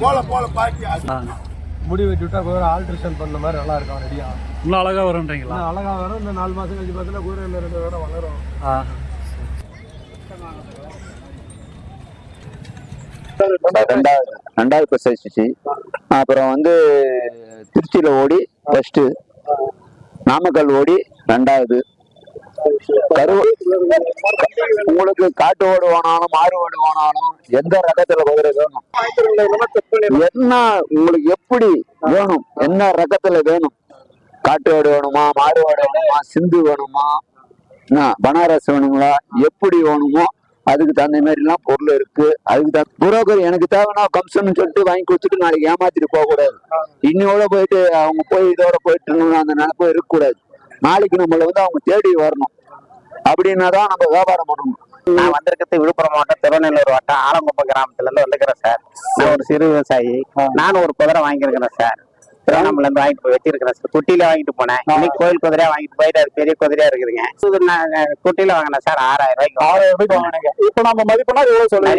போல போல பாட்டி முடி வெட்டி விட்டா குதிரை ஆல்ட்ரேஷன் பண்ண மாதிரி நல்லா இருக்கும் ரெடியா இன்னும் அழகா வரும்ன்றீங்களா? அழகா வரும். இந்த நாலு மாசம் கழிச்சு பார்த்தீங்கன்னா குதிரை இன்னும் ரெண்டு விட வளரும். ஆ. ரெண்டாவது ரெண்டாவது பஸ் ஆயிடுச்சு அப்புறம் வந்து திருச்சியில ஓடி ஃபர்ஸ்ட் நாமக்கல் ஓடி ரெண்டாவது உங்களுக்கு காட்டு ஓடு வேணாலும் மாடு ஓடு வேணாலும் எந்த ரகத்துல குதிரை வேணும் என்ன உங்களுக்கு எப்படி வேணும்? என்ன ரகத்துல வேணும்? காட்டு ஓடு வேணுமா மாறு ஓடு வேணுமா சிந்து வேணுமா? என்ன பனாரஸ் வேணுங்களா? எப்படி வேணுமோ அதுக்கு தகுந்த மாதிரி எல்லாம் பொருள் இருக்கு. அதுக்கு தகுந்த புரோக்கர் எனக்கு தேவைன்னா கம்சன் சொல்லிட்டு வாங்கி கொடுத்துட்டு நாளைக்கு ஏமாத்திட்டு போக கூடாது இன்னையோட போயிட்டு அவங்க போய் இதோட போயிட்டு அந்த நினைப்பு இருக்கக்கூடாது. நாளைக்கு நம்மள வந்து அவங்க தேடி வரணும். அப்படின்னா தான் நம்ம வியாபாரம் பண்ணணும். நான் வந்திருக்கிறது விழுப்புரம் மாவட்டம் திருநெல்வேலி வட்டம் ஆலங்குப்பம் கிராமத்துல இருந்து வந்துக்கிறேன் சார். நான் ஒரு சிறு விவசாயி. நானும் ஒரு குதிரை வாங்கியிருக்கிறேன் சார். திருவண்ணாமலை இருந்து வாங்கிட்டு போய் வச்சிருக்கிறேன் சார். குட்டியில வாங்கிட்டு போனேன். இன்னைக்கு கோயில் குதிரையா வாங்கிட்டு போயிட்டு அது பெரிய குதிரையா இருக்குதுங்க. குட்டியில வாங்கினேன் சார். ஆறாயிரம் ரூபாய்க்கு ஆறாயிரம் ரூபாய்க்கு வாங்கினேங்க. இப்போ நம்ம மதிப்புனா எவ்வளவு சொல்லுங்க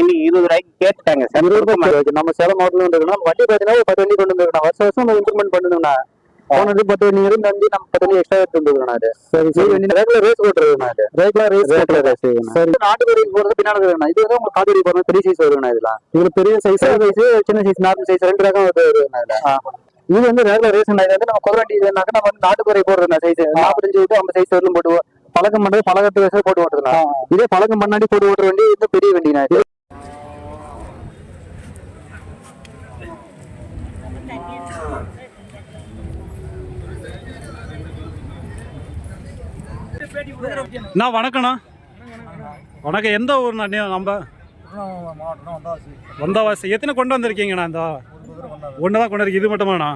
இன்னைக்கு இருபது ரூபாய்க்கு கேட்டுட்டாங்க சார். நம்ம சேலம் மாவட்டம் இருக்கணும் வட்டி பார்த்தீங்கன்னா பத்து வண்டி கொண்டு வந்துருக்கணும் வருஷம் வருஷம் நம்ம இம்ப்ரூவ்மெண்ட் பண்ணணும்னா போனது பத்து வண்டி இருந்து வந்து நம்ம பத்து எக்ஸ்ட்ரா எடுத்து அது சரி சரி ரெகுலர் ரேஸ் ஓட்டுறது ரெகுலர் ரேஸ் ரெகுலர் ரேஸ் சரி நாட்டுக்கறி போறது பின்னாடி இது வந்து உங்களுக்கு காட்டுக்கறி போறது பெரிய சைஸ் வருதுண்ணா இதெல்லாம் இது பெரிய சைஸ் சைஸ் சின்ன சைஸ் நார்மல் சைஸ் ரெண்டு ரகம் வருதுண்ணா இதுல இது வந்து ரெகுலர் ரேஸ் வந்து நம்ம குதிரை வண்டி இதுனாக்க நம்ம வந்து நாட்டுக்கறி போடுறதுண்ணா சைஸ் நாற்பத்தஞ்சு விட்டு ஐம்பது சைஸ் வரலும் போட்டு பழக்கம் பண்றது பழக்கத்து வயசுல போட்டு ஓட்டுறதுண்ணா இதே பழக்கம் பண்ணாடி போட்டு ஓட்டுற வண்டி இது பெரிய வண்டிண்ணா இது அண்ணா வணக்கண்ணா வணக்கம். எந்த ஊர்ண்ணா நீ நம்ம? வந்தவாசி. எத்தனை கொண்டு வந்திருக்கீங்கண்ணா இந்த? ஒன்று தான் கொண்டு இது மட்டுமாண்ணா?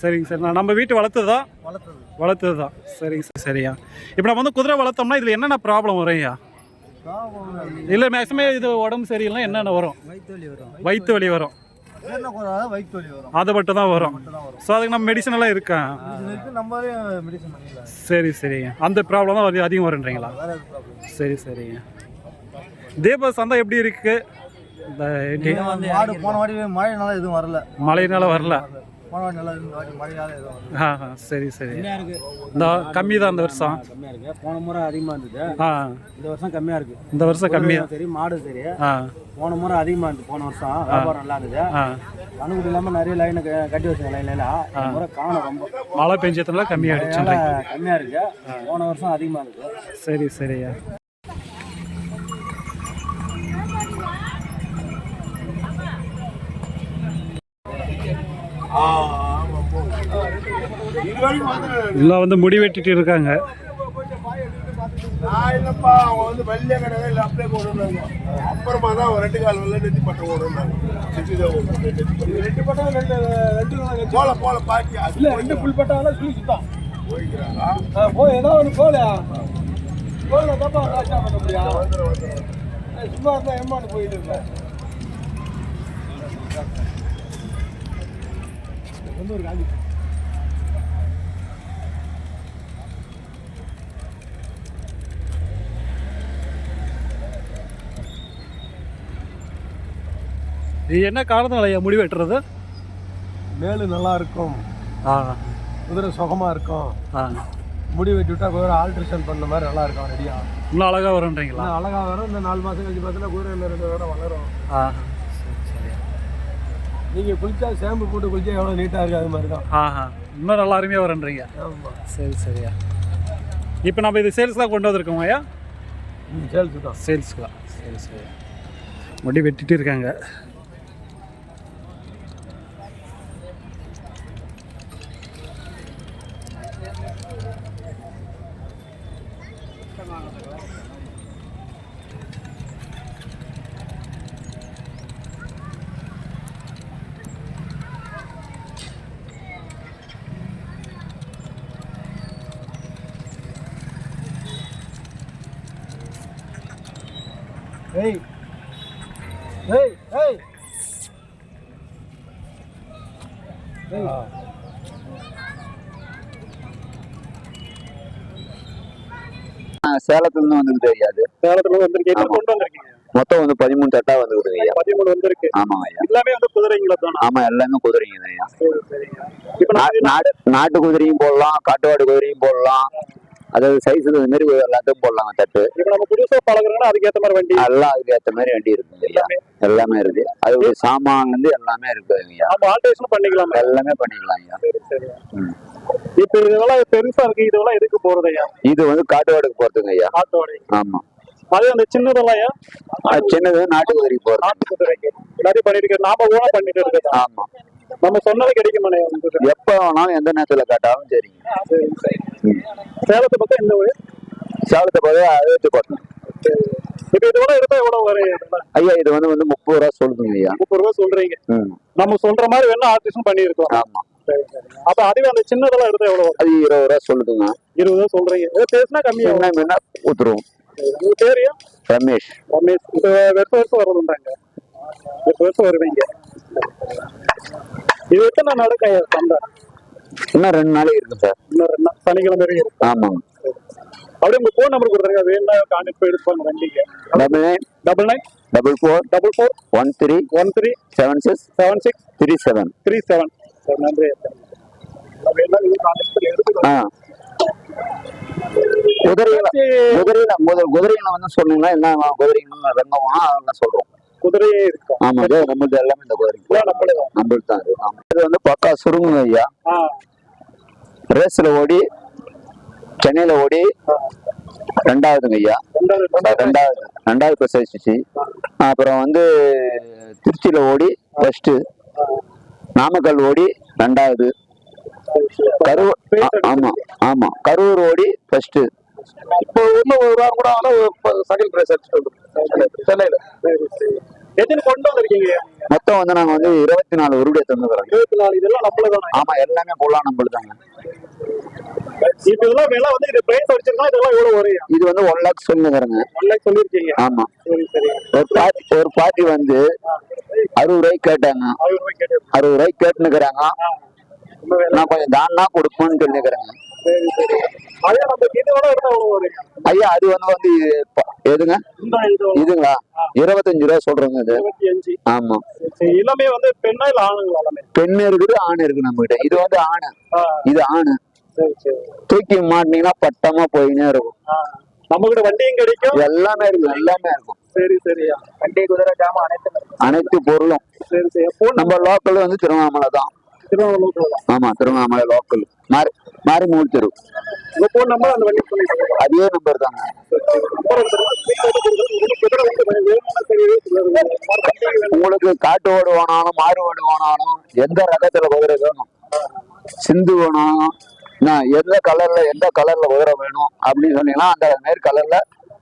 சரிங்க சரிண்ணா நம்ம வீட்டு வளர்த்ததா? வளர்த்தது வளர்த்தது தான் சரிங்க சார் சரியா. இப்போ நம்ம வந்து குதிரை வளர்த்தோம்னா இதில் என்னென்ன ப்ராப்ளம் வரும் ஐயா? இல்லை மேக்ஸிமம் இது உடம்பு சரியில்லைனா என்னென்ன வரும். வயிற்று வலி வரும். அது மட்டும் தான் வரும். ஸோ அதுக்கு நம்ம மெடிசன் எல்லாம் இருக்கா? சரி சரிங்க அந்த ப்ராப்ளம் தான் அதிகம் வருன்றீங்களா சரி சரிங்க தீப சந்தை எப்படி இருக்கு? இந்த போன வாட்டி மழைனால எதுவும் வரல. மழையினால வரல. ஆ சரி சரி. இந்த கம்மி தான் இந்த வருஷம். கம்மியா இருக்கு. போன முறை அதிகமா இருந்தது. ஆ. இந்த வருஷம் கம்மியா இருக்கு. இந்த வருஷம் கம்மியா. சரி மாடு சரி. போன முறை அதிகமா இருந்தது. போன வருஷம் வியாபாரம் நல்லா இருந்தது. ஆ. கண்ணுக்குட்டி இல்லாம நிறைய லைன் கட்டி வச்சாங்க லைன் லைனா இந்த முறை காணும் ரொம்ப. மழை பெஞ்சதுனால அதனால கம்மியாயிடுச்சுன்றீங்க கம்மியா இருக்கு. போன வருஷம் அதிகமா இருக்கு சரி சரியா வந்து எல்லாம் வந்து முடி வெட்டிட்டு இருக்காங்க. நான் இல்லப்பா அவங்க வந்து வெள்ளைய கிடையாது இல்லை அப்படியே போடுறாங்க அப்புறமா தான் அவன் ரெண்டு கால் வெள்ள நெத்தி பட்டம் ஓடுறாங்க ரெண்டு பட்டம் ரெண்டு ரெண்டு போல போல பாட்டி இல்ல ரெண்டு ஃபுல் பட்டால சுழி சுத்தம். போய் ஏதோ ஒன்று போல போல தப்பா காசா பண்ண முடியா? சும்மா இருந்தா ஏமாண்டு போயிட்டு இருக்கேன் வந்து ஒரு காந்தி இது என்ன காரணம் ஐயா முடி வெட்டுறது? மேலு நல்லா இருக்கும் குதிரை சுகமா இருக்கும். முடி வெட்டி விட்டா குதிரை ஆல்ட்ரேஷன் பண்ண மாதிரி நல்லா இருக்கும் ரெடியா. இன்னும் அழகா வரும்ன்றீங்களா? இன்னும் அழகா வரும். இந்த நாலு மாசம் கழிச்சு பார்த்தீங்கன்னா குதிரை ரெண்டு விட வளரும். ஆ. நீங்க குளிச்சா ஷாம்பு போட்டு குளிச்சா எவ்வளவு நீட்டா இருக்கு அது மாதிரி தான் ஆஹா இன்னும் நல்லா அருமையாக வரும்ன்றீங்க. ஆமா. சரி சரியா. இப்போ நம்ம இது சேல்ஸ்லாம் கொண்டு வந்திருக்கோம் ஐயா? சேல்ஸ் தான். சேல்ஸ்க்குலாம் சரி சரி முடி வெட்டிட்டு இருக்காங்க. சேலத்துல இருந்து வந்தது தெரியாது சேலத்தில் வந்திருக்கீங்க. கொண்டு வந்திருக்கீங்க. மொத்தம் வந்து பதிமூணு தட்டா வந்துருக்குது ஐயா. பதிமூணு வந்திருக்கு. ஆமாங்க ஐயா. எல்லாமே வந்து குதிரைங்களா தானா? ஆமா எல்லாமே குதிரைங்க ஐயா. நாட்டு குதிரையும் போடலாம் காட்டுவாடு குதிரையும் போடலாம். அதாவது சைஸ் இந்த மாதிரி எல்லாத்தையும் போடலாங்க தட்டு. இப்போ நம்ம புதுசா பழகுறோம்னா அதுக்கேற்ற மாதிரி வண்டி எல்லாம் அதுக்கு ஏத்த மாதிரி வண்டி இருக்குங்க ஐயா எல்லாமே இருக்கு. அது ஒரு சாமான்ல இருந்து எல்லாமே இருக்குதுங்க ஐயா நம்ம ஆல்டேஷன் பண்ணிக்கலாமா. எல்லாமே பண்ணிக்கலாம் ஐயா. இப்போ இதெல்லாம் பெருசா இருக்கு இதெல்லாம் எதுக்கு போறது ஐயா? இது வந்து காட்டுவாடுக்கு போறதுங்க ஐயா. ஆட்டோட ஆமா. அது அந்த சின்னதெல்லாம் சின்னது நாட்டு குதிரை போறது. நாட்டு குதிரைக்கு எல்லாத்தையும் பண்ணிட்டு இருக்கு நாம ஓனா பண்ணிட்டு இருக்கோம் ஆமா. நம்ம சொன்னது கிடைக்குமாண்ணே எப்ப வேணாலும் எந்த நேரத்துல கேட்டாலும் சரிங்க சரி. சேலத்தை பக்கம் இந்த ஊர்? சேலத்தை போய் அறுபத்தி போட்டோம் இப்போ இதோட எடுத்தா எவ்வளவு வரும்? ஐயா இது வந்து வந்து முப்பது ரூபா சொல்லுதுங்க ஐயா. முப்பது ரூபா சொல்றீங்க. நம்ம சொல்ற மாதிரி வேணா ஆல்டேஷன் பண்ணியிருக்கோம். ஆமா. அப்ப அதுவே அந்த சின்னதெல்லாம் எடுத்தா எவ்வளவு அது இருபது ரூபா சொல்லுதுங்க. இருபது ரூபா சொல்றீங்க. ஏதோ பேசினா கம்மியாகும் என்ன ஊத்துருவோம். உங்க பேரையா ரமேஷ். ரமேஷ். இப்போ வருஷம் வருஷம் வருஷம் வருஷம் வருவீங்க? இது எத்தனை நடக்க சந்தை? இன்னும் ரெண்டு நாளைக்கு இருக்கு சார். இன்னும் ரெண்டு நாள் சனிக்கிழமை வரைக்கும் இருக்கு. ஆமாங்க அப்படியே உங்க ஃபோன் நம்பர் கொடுத்துருங்க. வேணா கான்டாக்ட் போய் எடுப்பாங்க வண்டிக்கு. Double nine double nine double four double four one three one three seven six seven six three seven three seven sir நன்றி. ஆ. குதிரையில குதிரையில முதல் குதிரையில வந்து சொன்னீங்கன்னா என்ன குதிரைங்க வெங்கம்னா அதெல்லாம் சொல்றோம். குதிரையே இருக்கும். ஆமா இது நம்மளுது எல்லாமே இந்த குதிரை. எல்லாம் நம்மளே தான். இது வந்து பக்கா சுருங்குங்க ஐயா. ரேஸ்ல ஓடி சென்னையில ஓடி ரெண்டாவதுங்க ஐயா. ரெண்டாவது ரெண்டாவது. பிரசவிச்சிச்சு அப்புறம் வந்து திருச்சியில ஓடி ஃபர்ஸ்ட் நாமக்கல் ஓடி ரெண்டாவது. கரூர் ஆமா ஆமா. கரூர் ஓடி ஃபர்ஸ்ட் இப்போ இன்னும் ஒரு வாரம் கூட ஆனா செகண்ட் பிரைஸ் அடிச்சுட்டு சென்னையில. எத்தனை கொண்டு வந்திருக்கீங்க? மொத்தம் வந்து நாங்க வந்து இருபத்தி நாலு உருடைய தந்துக்கிறோம் இருபத்தி நாலு இதெல்லாம் நம்மள தானே ஆமா எல்லாமே போலாம் நம்மளுதாங்க இப்போ இதெல்லாம் விலை வந்து இது பிரைஸ் அடிச்சிருக்கா இதெல்லாம் எவ்வளவு வரையும் இது வந்து ஒன் லேக் சொல்லுங்கிறங்க ஒன் லேக் சொல்லியிருக்கீங்க. ஆமா. சரி சரி. ஒரு பார்ட்டி ஒரு பார்ட்டி வந்து அறுபது ரூபாய்க்கு கேட்டாங்க. ஆயிரம் ரூபாய் கேட்டு அறுபது ரூபாய்க்கு வேலை. நான் கொஞ்சம் தானா கொடுப்பேன்னு சொல்லிக்கிறேங்க சரி சரி அதே நம்ம இதோட வரையும் ஐயா அது வந்து வந்து எதுங்க இதுங்களா இருபத்தஞ்சு ரூபா சொல்றேங்க அஞ்சு. ஆமா. எல்லாமே வந்து பெண்ணா இல்ல ஆணுங்களா பெண் இருக்குது ஆண் இருக்கு நம்ம கிட்ட இது வந்து ஆணு. இது ஆணு. தூக்கி மாட்டினீங்கன்னா பட்டமா போயினே இருக்கும். நம்ம கிட்ட வண்டியும் கிடைக்கும். எல்லாமே இருக்கும் எல்லாமே இருக்கும். சரி சரியா வண்டி குதிரை ஜாமான் அனைத்து அனைத்து பொருளும். சரி சரி. நம்ம லோக்கல் வந்து திருவண்ணாமலை தான். ஆமா திருவண்ணாமலை லோக்கல் மாறி தெரு. அந்த வண்டி சொல்லி அதே நம்பர் தாங்க. உங்களுக்கு காட்டு ஓடு வேணாலும் மாடு ஓடு வேணாலும் எந்த ரகத்துல குதிரை வேணும் சிந்து வேணும் எந்த கலர்ல எந்த கலர்ல குதிரை வேணும் அப்படின்னு சொன்னீங்கன்னா அந்த மாதிரி கலர்ல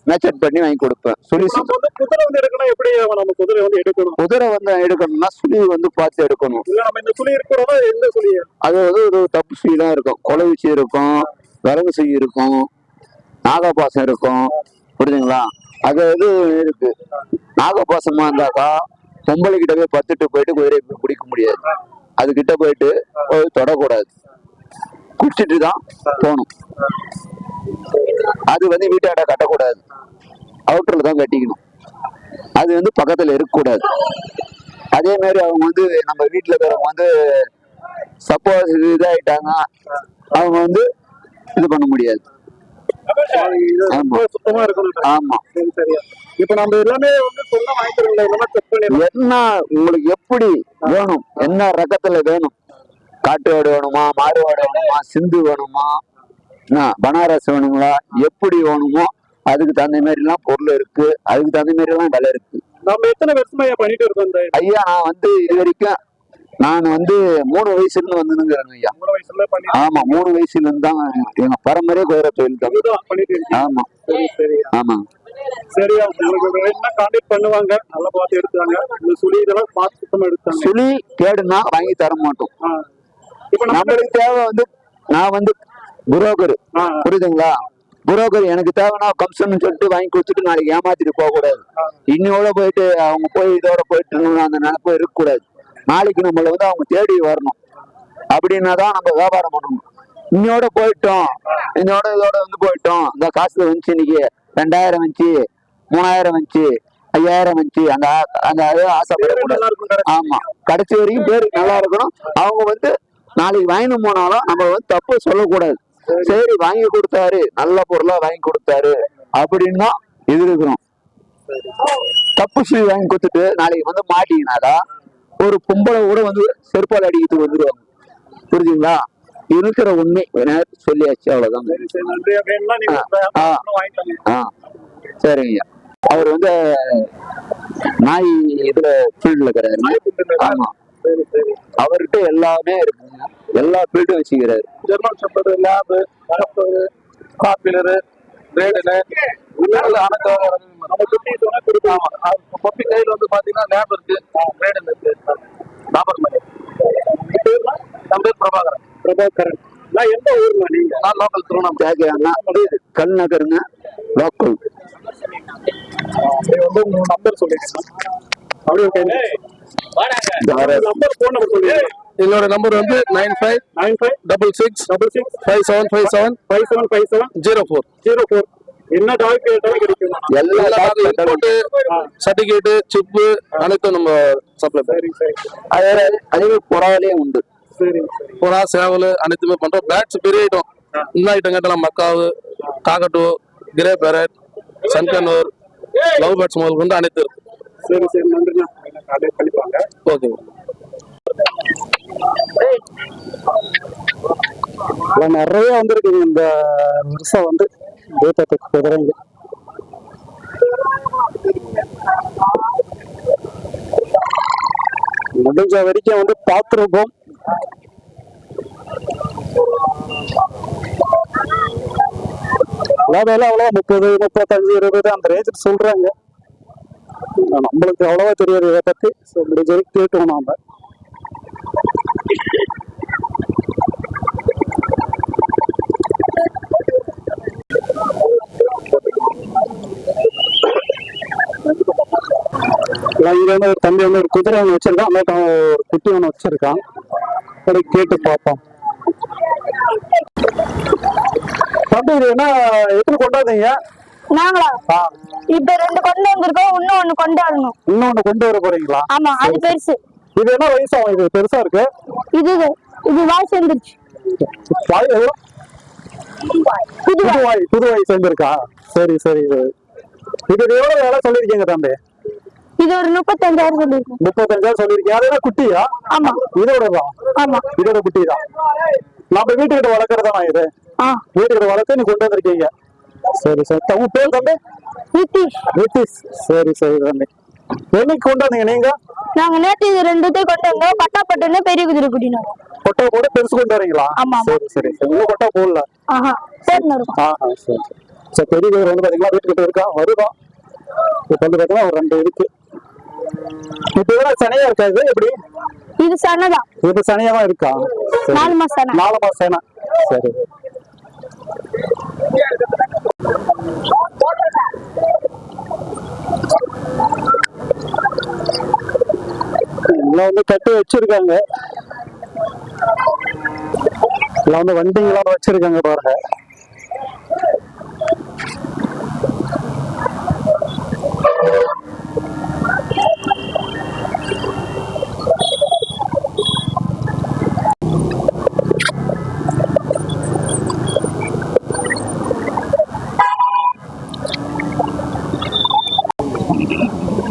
மேட்சப் பண்ணி வாங்கி கொடுப்பேன். சுழி வந்து குதிரை வந்து எடுக்கணும் எப்படி நம்ம குதிரை வந்து எடுக்கணும்? குதிரை வந்து எடுக்கணும்னா சுழி வந்து பார்த்து எடுக்கணும். இல்ல நம்ம இந்த சுழி இருக்கிறோம் எந்த சுழி அது வந்து ஒரு தப்பு சுழிலாம் இருக்கும். கொலை வீச்சு இருக்கும் வரவு சுழி இருக்கும் நாகப்பாசம் இருக்கும். புரியுதுங்களா? அது இது இருக்கு. நாகப்பாசமா இருந்தாக்கா பொம்பளை கிட்ட போய் பத்துட்டு போயிட்டு குதிரையை பிடிக்க முடியாது. அது கிட்ட போயிட்டு போய் தொடக்கூடாது. குடிச்சிட்டு தான் போகணும். அது வந்து வீட்டாட கட்டக்கூடாது. அவுட்டர்ல தான் கட்டிக்கணும். அது வந்து பக்கத்துல இருக்கக்கூடாது. அதே மாதிரி அவங்க வந்து நம்ம வீட்டுல இருக்கிறவங்க வந்து சப்போஸ் இதாயிட்டாங்க அவங்க வந்து இது பண்ண முடியாது. என்ன உங்களுக்கு எப்படி வேணும்? என்ன ரகத்துல வேணும்? காட்டு ஆடு வேணுமா மாடு ஆடு வேணுமா சிந்து வேணுமா பனாரஸ் வேணுங்களா எப்படி வேணுமோ அதுக்கு தகுந்த மாதிரி எல்லாம் பொருள் இருக்கு. அதுக்கு தகுந்த மாதிரி எல்லாம் விலை இருக்கு. நம்ம எத்தனை வருஷமா பண்ணிட்டு இருக்கோம் ஐயா நான் வந்து இது வரைக்கும் நான் வந்து மூணு வயசுல இருந்து வந்துனுங்கிறேங்க ஐயா. மூணு வயசுல பண்ணி ஆமா மூணு வயசுல இருந்து தான் எங்க பரம்பரையே குதிரை தொழில் தான் ஆமா. சரி சரியா கான்டாக்ட் பண்ணுவாங்க? நல்லா பார்த்து எடுத்தாங்க சுழி இதெல்லாம் பார்த்து சுத்தமா எடுத்தாங்க சுழி கேடுனா வாங்கி தர மாட்டோம் நம்மளுக்கு தேவை வந்து நான் வந்து புரோக்கர். புரியுதுங்களா? புரோக்கர் எனக்கு தேவைன்னா கம்சன் சொல்லிட்டு வாங்கி கொடுத்துட்டு நாளைக்கு ஏமாத்திட்டு போக கூடாது இன்னையோட போயிட்டு அவங்க போய் இதோட போயிட்டு அந்த நினைப்பு இருக்கக்கூடாது. நாளைக்கு நம்மள வந்து அவங்க தேடி வரணும். அப்படின்னா தான் நம்ம வியாபாரம் பண்ணணும். இன்னையோட போயிட்டோம். இன்னையோட இதோட வந்து போயிட்டோம். இந்த காசு வந்துச்சு இன்னைக்கு ரெண்டாயிரம் வந்துச்சு மூணாயிரம் வந்துச்சு ஐயாயிரம் வந்துச்சு. அந்த அந்த ஆசைப்படக்கூடாது. ஆமா. கடைசி வரைக்கும் பேரு நல்லா இருக்கணும். அவங்க வந்து நாளைக்கு வாங்கிட்டு போனாலும் நம்ம வந்து தப்பு சொல்லக்கூடாது. சரி. வாங்கி கொடுத்தாரு. நல்ல பொருளா வாங்கி கொடுத்தாரு. அப்படின்னு தான் இது இருக்கிறோம். தப்பு சொல்லி வாங்கி கொடுத்துட்டு நாளைக்கு வந்து மாட்டீங்கனாக்கா ஒரு பொம்பளை கூட வந்து செருப்பால் அடிக்கிறதுக்கு வந்துருவாங்க. புரியுதுங்களா இருக்கிற உண்மை வேணா சொல்லியாச்சு அவ்வளவுதான். சரிங்க அவர் வந்து நாய் இதுல ஃபீல்ட்ல இருக்கிறாரு. ஆமா. அவர்கிட்ட எல்லாமே இருக்குங்க எல்லா ஃபீல்டும் வச்சுக்கிறாரு. ஜெர்மன் ஷெப்பர்டு லேபு காப்பிலரு ரேடனு அனைத்து நம்ம சுத்தி சொன்னா கொடுக்கலாம். பப்பி கையில் வந்து பாத்தீங்கன்னா லேப் இருக்கு. ரேடன் இருக்கு. மணி நம்ம பேர் பிரபாகரன். பிரபாகரன். நான் எந்த ஊர்ல நீங்க? நான் லோக்கல் திருவண்ணாமலை. கல் நகருங்க லோக்கல் வந்து நம்பர் சொல்லிடுங்க. அப்படியே என்னோட நம்பர் வந்து nine five nine five double six double six five seven five seven five seven five seven zero four zero four என்ன டாக் கேட்டாலும் கிடைக்கும்? எல்லா ரிப்போர்ட்டு சர்டிஃபிகேட்டு சிப்பு அனைத்தும் நம்ம சப்ளை சரி சரி. அதே அதே புறாவிலே உண்டு. சரி புறா சேவல் அனைத்துமே பண்றோம். பேட்ஸ் பெரிய ஐட்டம் இந்த ஐட்டம் கேட்டலாம் macaw cockatoo grey parrot sun conure lovebirds முதல் கொண்டு அனைத்து இருக்கு சரி சரி நன்றிண்ணா அதே பண்ணிப்பாங்க ஓகே. நிறைய வந்திருக்குங்க இந்த வருஷம் வந்து தீபத்துக்கு குதிரைங்க. முடிஞ்ச வரைக்கும் வந்து பார்த்துருப்போம். விலை அவ்வளோ முப்பது முப்பத்தஞ்சு இருபது அந்த ரேஞ்சில் சொல்றாங்க. நம்மளுக்கு அவ்வளவா தெரியாது இதை பத்தி. ஸோ முடிஞ்ச வரைக்கும் கேட்டோம் நாம. இங்க வந்து ஒரு தம்பி வந்து ஒரு குதிரை ஒன்று வச்சிருக்கான். அந்த ஒரு குட்டி ஒன்று வச்சிருக்கான். சரி கேட்டு பார்ப்போம். தம்பி இது என்ன எத்தனை கொண்டாந்தீங்க நாங்களா? இப்ப ரெண்டு கொண்டு வந்திருக்கோம் இன்னும் ஒண்ணு கொண்டு வரணும் இன்னொன்னு கொண்டு வர போறீங்களா? ஆமா அது பெருசு. இது என்ன வயசாகும் இது பெருசா இருக்கு? இது இது. வாய் சேர்ந்துருச்சு. வாய் எவ்வளோ? புது புது வாய் புது வாய் சேர்ந்துருக்கா? சரி சரி இது எவ்வளவு வேலை சொல்லிருக்கீங்க தம்பி? இது ஒரு முப்பத்தஞ்சாயிரம் சொல்லிருக்கோம் முப்பத்தஞ்சாயிரம் சொல்லிருக்கீங்க அது என்ன குட்டியா? ஆமா. இதோட தான் ஆமா. இதோட குட்டி தான் நம்ம வீட்டுக்கிட்ட வளர்க்கறதானா இது? வீட்டுக்கிட்ட வளர்த்து நீ கொண்டு வந்திருக்கீங்க. சரி சரி. உன் பேர் தம்பி? நிதிஷ் நிதிஷ் சரி சரி தம்பி என்னைக்கு கொண்டு வந்தீங்க நீங்க? நாங்க நேத்து இது ரெண்டுத்தையும் கொண்டு வந்தோம் பட்டாப்பட்டுன்னு பெரிய குதிரை கூட்டினோம் கொட்டை கூட பெருசு கொண்டு வரீங்களா? ஆமா. சரி சரி சரி. இன்னும் கொட்டை போடல. ஆஹா இருக்கோம் ஆஹா சரி சரி. சரி பெரிய குதிரை வந்து பாத்தீங்களா வீட்டுக்கிட்ட இருக்கா? வருதான் இப்போ வந்து பாத்தீங்கன்னா ஒரு ரெண்டு இருக்கு. இப்போ சனையா இருக்காது எப்படி? இது சனதான் இது சனியா தான் இருக்கா. நாலு மாசம் நாலு மாசம் சரி. வந்து கட்டி வச்சிருக்காங்க. எல்லாம் வந்து வண்டிங்கெல்லாம் வச்சிருக்காங்க பாருங்க.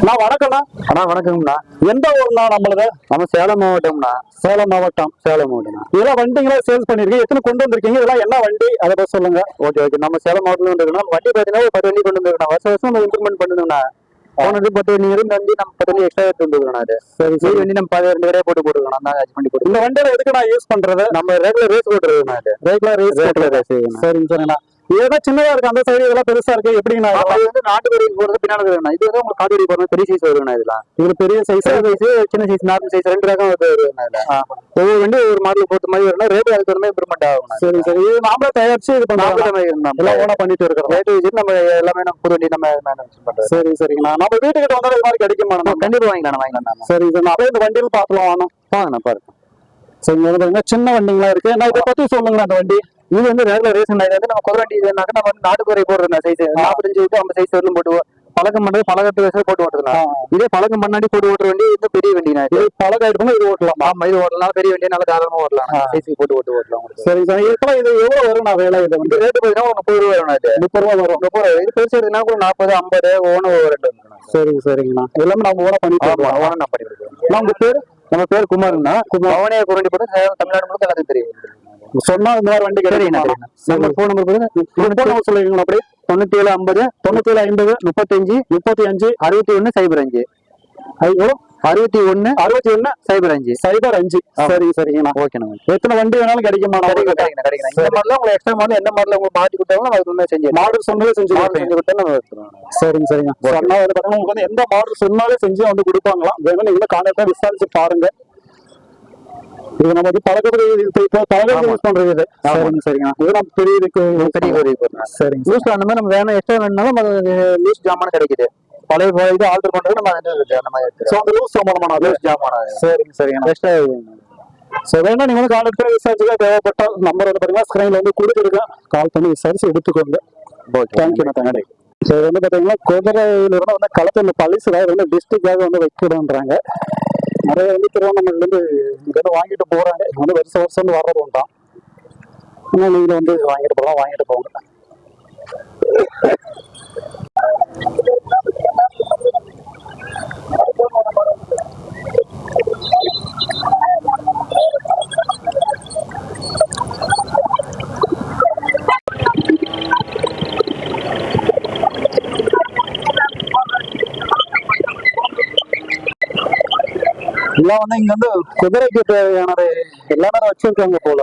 நான் வணக்கம்ண்ணா. அண்ணா வணக்கங்கண்ணா. எந்த ஊர்ண்ணா நம்மளது? நம்ம சேலம் மாவட்டம்ண்ணா. சேலம் மாவட்டம் சேலம் மாவட்டம்ண்ணா. இதெல்லாம் வண்டிங்களா சேல்ஸ் பண்ணிருக்கீங்க? எத்தனை கொண்டு வந்திருக்கீங்க? இதெல்லாம் என்ன வண்டி? அதை பத்தி சொல்லுங்க. Okay okay. நம்ம சேலம் மாவட்டத்தில் வந்துருக்கோம் வண்டி பார்த்தீங்கன்னா ஒரு பத்து வண்டி கொண்டு வந்துருக்கோம் வருஷம் வருஷம் நம்ம இம்ப்ரூவ்மெண்ட் பண்ணுங்கண்ணா போன வண்டி பத்து வண்டி இருந்து வண்டி நம்ம பத்து வண்டி எக்ஸ்ட்ரா எடுத்து வந்துருக்கோம் அது. சரி சரி. வண்டி நம்ம பதி ரெண்டு பேரே போட்டு போட்டுருக்கோம் அந்த அட்ஜஸ்ட் பண்ணி போட்டு இந்த வண்டியில எதுக்கு நான் யூஸ் பண்றது? நம்ம ரெகுலர் ரேஸ் போட்டுருக்கோம் ரெகுலர் ரேஸ் ரெகுலர் ரேஸ் சரிங்க சரிங்கண்ணா. இதெல்லாம் சின்னதா இருக்கு. அந்த சைடு இதெல்லாம் பெருசா இருக்கு. அது இதெல்லாம்? வந்து நாட்டு வரி போறது பின்னாடி இருக்குண்ணா. இது வந்து உங்களுக்கு காட்டு வரி போறது பெரிய சைஸ் வருங்கண்ணா இதெல்லாம். இதுல பெரிய சைஸ் சின்ன சைஸ் சின்ன சைஸ் நார்மல் சைஸ் ரெண்டு ரகம் வருங்கண்ணா இதுல. ஒவ்வொரு வண்டி ஒரு மாடல் பொறுத்த மாதிரி வரும்னா ரேட் அதுக்கு தகுந்த இம்ப்ரூவ்மெண்ட் ஆகும் சரி சரி. இது நாமளே தயாரிச்சு இது பண்றோம். இருந்தா எல்லாம் ஓனா பண்ணிட்டு இருக்கிறோம். ரேட் வச்சு நம்ம எல்லாமே நம்ம புது வண்டி நம்ம மேனேஜ் பண்றது. சரி சரிங்கண்ணா. நம்ம வீட்டுக்கிட்ட வந்தாலும் இது மாதிரி கிடைக்குமா நம்ம கண்டிப்பா வாங்கிக்கலாம் வாங்கிக்கலாம் சரி சரி. அப்படியே இந்த வண்டியில பாக்கலாம் வாங்க வாங்கண்ணா பாருங்க. சரி இங்க வந்து பாத்தீங்கன்னா சின்ன வண்டிங்களா இருக்கு. நான் இதை பத்தி சொல்லுங்களேன் அந்த வண்டி. இது வந்து ரெகுலர் ரேஸ் இது வந்து நம்ம குதிரை வண்டி இதுனாக்க நம்ம வந்து நாட்டு குதிரை போடுறோம் சைஸ் நாற்பத்தஞ்சு டு ஐம்பது சைஸ் வரலும் போட்டு பழக்கம் பண்றது பழக்கத்து வயசுல போட்டு ஓட்டுக்கலாம் இதே பழக்கம் பண்ணாடி போட்டு ஓட்டுற வண்டி இந்த பெரிய வண்டினா இது. பழக்கம் இது ஓட்டலாம். ஆமா இது ஓட்டலாம். பெரிய வண்டி நல்லா தாராளமா ஓட்டலாம். சைஸுக்கு போட்டு ஓட்டு ஓட்டலாம். சரி சார். இப்பெல்லாம் இது எவ்வளவு வரும் நான் வேலை இது வந்து? ரேட்டு பார்த்தீங்கன்னா ஒரு முப்பது ரூபா வரும் இது. முப்பது ரூபா வரும். முப்பது ரூபா. இது பெருசு எடுத்தா கூட நாற்பது ஐம்பது ஒன்று ரெண்டு சரிங்க சரிங்கண்ணா. எல்லாமே நம்ம ஓன பண்ணி ஓன நான் பண்ணி கொடுக்குறோம் நம்ம பேர்? நம்ம பேர் குமாருங்கண்ணா பவனியா குரண்டி போட்டு தமிழ்நாடு முழுக்க எல்லாத்துக்கும் தெரியும். சொன்னா இந்த மாதிரி வண்டி கிடைக்கும் நம்ம ஃபோன் நம்பர் ஃபோன் நம்பர் சொல்லுவீங்களா அப்படியே தொண்ணூத்தி ஏழு ஐம்பது தொண்ணூத்தி ஏழு ஐம்பது முப்பத்தஞ்சு முப்பத்தி அஞ்சு அறுபத்தி ஒண்ணு சைபர் அஞ்சு. ஐயோ அறுபத்தி ஒண்ணு அறுபத்தி ஒண்ணு சைபர் அஞ்சு. சைபர் அஞ்சு. சரிங்க சரிங்கண்ணா ஓகேண்ணா எத்தனை வண்டி வேணாலும் கிடைக்குமா கிடைக்கும் கிடைக்கும். இந்த மாடல உங்களுக்கு எக்ஸ்ட்ரா மாடல் என்ன மாடல உங்களுக்கு மாட்டி கொடுத்தாலும் அது உண்மையை செஞ்சு மாடல் சொன்னாலே செஞ்சு செஞ்சு கொடுத்தா சரிங்க சரிங்க. சொன்னா வந்து உங்களுக்கு வந்து எந்த மாடல் சொன்னாலே செஞ்சு வந்து கொடுப்பாங்களாம். வேணும் நீங்க கான்டாக்டா விசாரிச்சு பாருங்க. இது நம்ம வந்து பழக்கத்துக்கு இப்போ பழக்கத்துக்கு யூஸ் பண்றது இது. சரிங்க சரிங்க. இது நம்ம பெரிய பெரிய சரிங்க யூஸ் மாதிரி நம்ம வேணும் எக்ஸ்ட்ரா வேணும்னாலும் அது லூஸ் ஜாமான கிடைக்குது. பழைய இது ஆல்டர் பண்றது நம்ம மாதிரி ஸோ அந்த லூஸ் ஜாமான லூஸ் ஜாமான சரிங்க சரிங்க. எக்ஸ்ட்ரா ஸோ வேணா நீங்க வந்து பண்ணி விசாரிச்சுக்க தேவைப்பட்ட நம்பர் வந்து பாத்தீங்கன்னா ஸ்க்ரீன்ல வந்து கொடுத்துருக்கேன் கால் பண்ணி விசாரிச்சு எடுத்துக்கோங்க. தேங்க்யூ தேங்க்யூ ஸோ இது வந்து பாத்தீங்கன்னா குதிரையில இருந்து வந்து களத்தில் பழிசுக்காக வந்து டிஸ்ட்ரிக்டாக வந்து வைக்கணுன்றாங்க நிறைய வந்து திருவண்ணாமலையில இருந்து இங்க இருந்து வாங்கிட்டு போறாங்க. இது வந்து வருஷம் வருஷம் வந்து வர்றது உண்டாம் இன்னும் நீங்க வந்து வாங்கிட்டு போகலாம் வாங்கிட்டு போங்க எல்லாம் வந்து இங்க வந்து குதிரைக்கு தேவையான எல்லா நேரம் வச்சிருக்காங்க போல.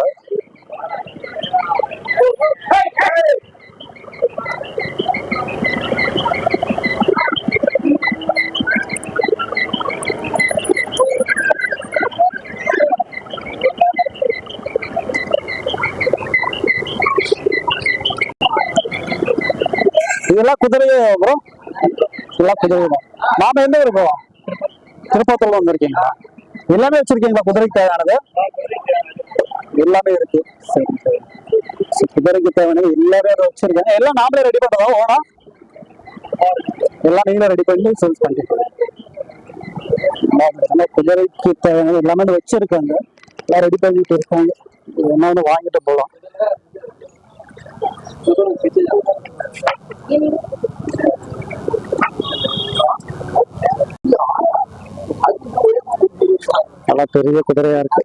இதெல்லாம் குதிரை நாம எந்த ஊர் போவோம்? திருப்பத்தூர்ல வந்திருக்கீங்க எல்லாமே வச்சிருக்கீங்களா? குதிரைக்கு தேவையானது? எல்லாமே இருக்கு. சரி சரி. குதிரைக்கு தேவையானது எல்லாமே அதை வச்சிருக்காங்க எல்லாம் நாமளே ரெடி பண்றதா? ஓனா? எல்லாம் நீங்களே ரெடி பண்ணி சேல்ஸ் பண்ணிட்டு குதிரைக்கு தேவையானது எல்லாமே வச்சிருக்காங்க. எல்லாம் ரெடி பண்ணிட்டு இருக்காங்க என்ன வாங்கிட்டு போகலாம் நல்லா பெரிய குதிரையா இருக்கு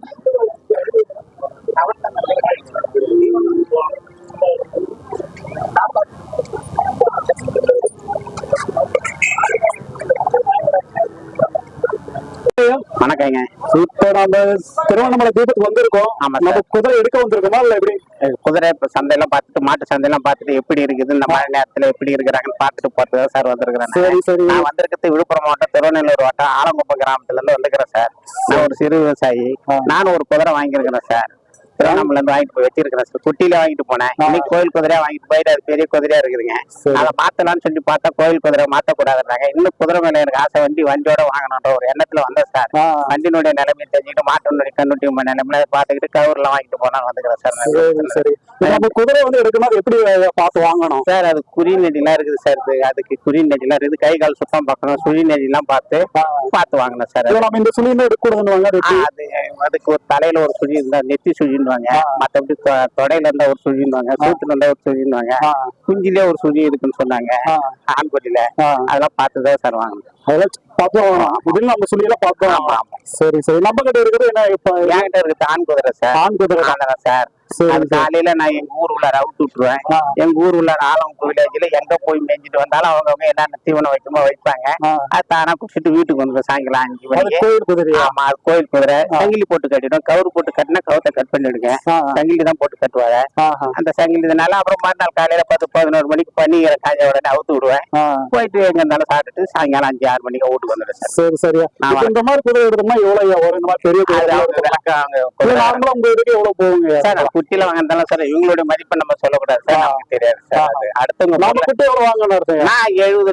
திருவண்ணாமலை தீபத்துக்கு வந்திருக்கோம். ஆமா நம்ம குதிரை எடுக்க வந்திருக்கோமா இல்ல எப்படி? குதிரை இப்ப சந்தையெல்லாம் பார்த்துட்டு மாட்டு சந்தையெல்லாம் பார்த்துட்டு எப்படி இருக்குது இந்த மழை நேரத்துல எப்படி இருக்கிறாங்கன்னு பார்த்துட்டு பார்த்து தான் சார் வந்திருக்கிறேன் சரி சரி. நான் வந்திருக்கிறது விழுப்புரம் மாவட்டம் திருவண்ணூர் வட்டம் ஆலங்குப்பம் கிராமத்துல இருந்து வந்துக்கிறேன் சார். நான் ஒரு சிறு விவசாயி. நானும் ஒரு குதிரை வாங்கியிருக்கிறேன் சார். திருவண்ணாமலை வாங்கிட்டு போய் வச்சிருக்கிறேன் சார் குட்டியில வாங்கிட்டு போனேன். இன்னைக்கு கோயில் குதிரையா வாங்கிட்டு போயிட்டு அது பெரிய குதிரையா இருக்குதுங்க. அதை மாத்தலாம்னு சொல்லி பார்த்தா கோயில் குதிரை மாத்தக்கூடாதுன்றாங்க. இன்னும் குதிரை மேல எனக்கு ஆசை வண்டி வண்டியோட வாங்கணுன்ற ஒரு எண்ணத்துல வந்தேன் சார் வண்டியினுடைய நிலைமையை தெரிஞ்சுக்கிட்டு மாட்டினுடைய கண்ணுட்டி நிலைமையில பார்த்துக்கிட்டு கவர்ல வாங்கிட்டு போனா வந்துக்கிறேன் சார் நம்ம குதிரை வந்து எடுக்கணும் எப்படி பார்த்து வாங்கணும்? சார் அது குறி நெடிலாம் இருக்குது சார் அதுக்கு குறி நெடிலாம் இருக்குது. கை கால் சுத்தம் பார்க்கணும். சுழி நெடிலாம் பார்த்து பார்த்து வாங்கணும் சார் நம்ம இந்த எடுக்கக்கூடாதுன்னு வாங்க அது அதுக்கு ஒரு தலையில ஒரு சுழி இருந்தா நெத்தி சுழின்னுவாங்க மத்தபடி தொடையில இருந்தா ஒரு சுழின்னுவாங்க சூத்துல இருந்தா ஒரு சுழின்னுவாங்க ஆ, குஞ்சிலே ஒரு சுழி இருக்குன்னு சொன்னாங்க. ஆ, ஆண் கொடியில ஆ. அதெல்லாம் பார்த்துதான் சார் வாங்கணும் அதெல்லாம் வாங்கணும் இதுல நம்ம. சரி சரி. நம்ம கிட்ட இருக்குது என்ன இப்ப? என்கிட்ட இருக்குது ஆண் குதிரை சார் ஆண் குதிரை தான். சார் அது காலையில நான் எங்க ஊர் உள்ளார அவுத்து விட்டுருவேன். எங்க ஊர் உள்ளார ஆலம் வில்லேஜ்ல எங்க போய் மேய்ஞ்சிட்டு வந்தாலும் அவங்கவங்க என்னென்ன தீவனம் வைக்குமோ வைப்பாங்க. அது தானா குடிச்சிட்டு வீட்டுக்கு வந்து சாயங்காலம் அஞ்சு மணிக்கு. கோயில் குதிரையா ஆமா அது கோயில் குதிரை. சங்கிலி போட்டு கட்டிடும். கவுரு போட்டு கட்டினா கவுத்தை கட் பண்ணிடுங்க. சங்கிலி தான் போட்டு கட்டுவாங்க. அந்த சங்கிலினால அப்புறம் மறுநாள் காலையில பத்து பதினோரு மணிக்கு பனிக்கிற காஞ்ச உடனே அவுத்து விடுவேன். போயிட்டு எங்க இருந்தாலும் சாப்பிட்டுட்டு சாயங்காலம் அஞ்சு ஆறு மணிக்கு சார் சரு. சரியா ஆமா. இப்ப இந்த மாதிரி குதிரை எடுத்தோம்னா எவ்வளவு வரும் இந்த மாதிரி பெரிய விளக்கம் நார்மலா உங்க இதுக்கு எவ்வளவு போகுங்க. சார் குட்டியில வாங்கினாலும் சார் இவங்களுடைய மதிப்பை நம்ம சொல்லக்கூடாது சார். நமக்கு தெரியாது சார். அது அடுத்தவங்க பொருளை- குட்டி எவ்வளவு வாங்கணும் நான் எழுபது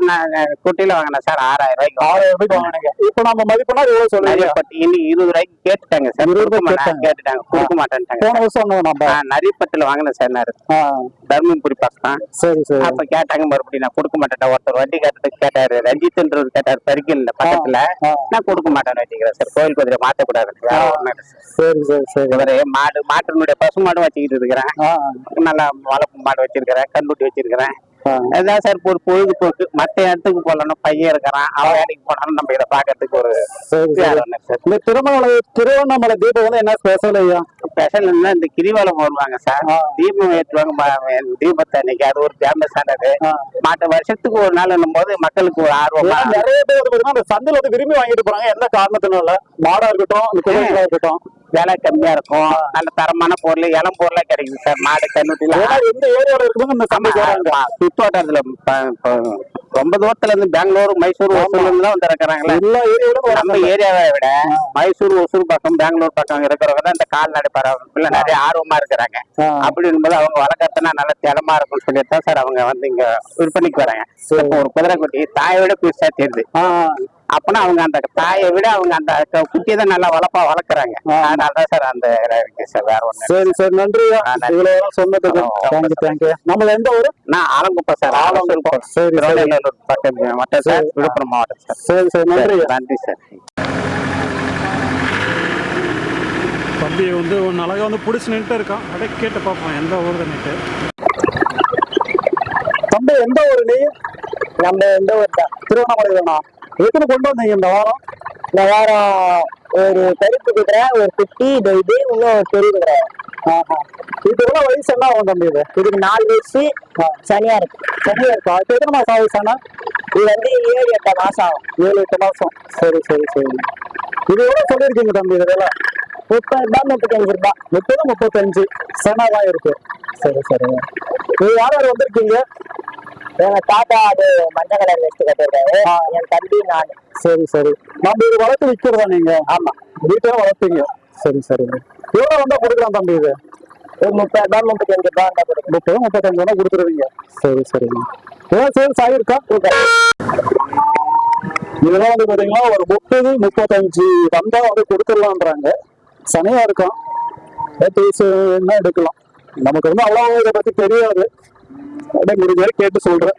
குட்டியில வாங்கினேன் சார் ஆறாயிரம் ரூபாய்க்கு ஆயிரம் ரூபாய்க்கு வாங்கினீங்க. இப்போ நம்ம மதிப்புனா எவ்வளவு பட்டு இன்னைக்கு இருபது ரூபாய்க்கு கேட்டுட்டாங்க சார். இருபது கேட்டுட்டாங்க. கொடுக்க மாட்டேன்ட்டாங்க போன வருஷம் நம்ம? நான் நரிப்பத்துல வாங்கினேன் சார் நான். தர்மபுரி பக்கம். சரி சரி. அப்ப கேட்டாங்க மறுபடியும் நான் கொடுக்க மாட்டேன் ஒருத்தர் வண்டி கேட்டதுக்கு கேட்டாரு. ரஞ்சித்ன்றவர் கேட்டாரு பரிக்கல் பக்கத்துல. நான் கொடுக்க மாட்டேன்னு வச்சுக்கிறேன் சார். கோயில் குதிரை மாத்தக்கூடாது சார். சரி சரி சரி. இவரு மாடு மாட்டினுடைய பசு மாடு வச்சுக்கிட்டு இருக்கிறேன். நல்லா வளர்ப்பு மாடு வச்சிருக்கிறேன் கண்ணுட்டி வச்சிருக்கிறேன். அதான் சார் ஒரு பொழுதுபோக்கு. மத்த இடத்துக்கு போகலன்னு பையன் இருக்கிறான். அவன் வேலைக்கு போனாலும் நம்ம இதை பாக்கிறதுக்கு ஒரு திருமணமலை திருவண்ணாமலை தீபம் என்ன ஸ்பெஷல் ஐயா? ஸ்பெஷல் இந்த கிரிவலம் வருவாங்க சார். தீபம் ஏற்றுவாங்க. தீபத்தை அன்னைக்கு. அது ஒரு ஃபேமஸ் ஆனது. மற்ற வருஷத்துக்கு ஒரு நாள் போது மக்களுக்கு ஒரு ஆர்வமா. நிறைய பேர் வந்து அந்த சந்தையில வந்து விரும்பி வாங்கிட்டு போறாங்க. என்ன காரணத்தினால? மாடா இருக்கட்டும் இருக்கட்டும். விலை கம்மியா இருக்கும். நல்ல தரமான பொருள் இளம் பொருளா கிடைக்குது சார். மாடு கண்ணுட்டில எந்த ஏரியால இருக்கும்போது இந்த சந்தைக்கு வராங்க சுத்தோட்டத்துல ரொம்ப தூரத்துல இருந்து பெங்களூர் மைசூர் ஒசூர்ல இருந்து தான் வந்து இருக்கிறாங்களே எல்லா ஏரியாவிலும் நம்ம ஏரியாவை விட மைசூர் ஒசூர் பக்கம் பெங்களூர் பக்கம் இருக்கிறவங்க தான் இந்த கால்நடை பரவல நிறைய ஆர்வமா இருக்கிறாங்க. ஆ. அப்படி இருக்கும்போது அவங்க வளர்க்கறதுனா நல்ல திறமா இருக்கும்னு சொல்லிட்டு சார் அவங்க வந்து இங்க விற்பனைக்கு வராங்க. ஒரு குதிரை குட்டி தாயை விட பெருசா தெரியுது. அப்பனா அவங்க அந்த தாயை விட அவங்க அந்த குட்டியை தான் நல்லா வளர்ப்பா வளர்க்குறாங்க. அதனால தான் சார் அந்த சார் வேற ஒண்ணு. சரி சரி நன்றி. சொன்னதுக்கு தேங்க்யூ தேங்க்யூ நம்ம எந்த ஊரு? நான் ஆலங்குப்பம் சார் ஆலங்குப்பம். சரி பக்கம் மட்டும் சார். விழுப்புரம் மாவட்டம் சார். சரி சரி நன்றி. நன்றி சார். தம்பி வந்து ஒன்று அழகாக வந்து பிடிச்சி நின்றுட்டு இருக்கான். அப்படியே கேட்டு பார்ப்போம். எந்த ஊர் நின்றுட்டு தம்பி எந்த ஊரு நீ? நம்ம எந்த ஊர்? தான் திருவண்ணாமலை தானா எத்தனை கொண்டு வந்தீங்க இந்த வாரம்? இந்த வாரம் ஒரு கருப்பு குதிரை ஒரு குட்டி இது இது இன்னும் பெரிய குதிரை. ஆஹா. இது எவ்வளவு வயசு என்ன ஆகும் தம்பி இது? இதுக்கு நாலு வயசு. சனியா இருக்கு. சரியா இருக்கா? இப்போ எத்தனை மாசம் ஆகுது ஆனா இது வந்து ஏழு எட்டு மாசம் ஆகும். ஏழு எட்டு மாசம். சரி சரி சரி. இது எவ்வளவு சொல்லியிருக்கீங்க தம்பி இது விலை முப்பது ரூபாய் முப்பத்தஞ்சு ரூபாய். முப்பது முப்பத்தஞ்சு. செனாதான் இருக்கு. சரி சரி. நீ யார் யார் வந்திருக்கீங்க? எங்க தாத்தா அது மஞ்சள் கலர் வச்சு கட்டிருக்காரு என் தம்பி நான். சரி சரி. நம்ம இது வளர்த்து விற்கிறதா நீங்க? ஆமா. வீட்டில வளர்த்தீங்க சரி சரி. எவ்வளவு வந்தா கொடுக்கலாம் தம்பி இது? ஒரு முப்பது ரூபாய் முப்பத்தஞ்சு ரூபாய் இருந்தா முப்பது முப்பத்தஞ்சு வேணா கொடுத்துருவீங்க. சரி சரிங்க ஏன் சேல்ஸ் ஆகிருக்கா இதெல்லாம் வந்து பாத்தீங்கன்னா ஒரு முப்பது முப்பத்தஞ்சு வந்தா வந்து கொடுத்துடலான்றாங்க சனையா இருக்கும். என்ன எடுக்கலாம்? நமக்கு வந்து அவ்வளோ இதை பற்றி தெரியாது. முடிஞ்ச கேட்டு சொல்றேன்.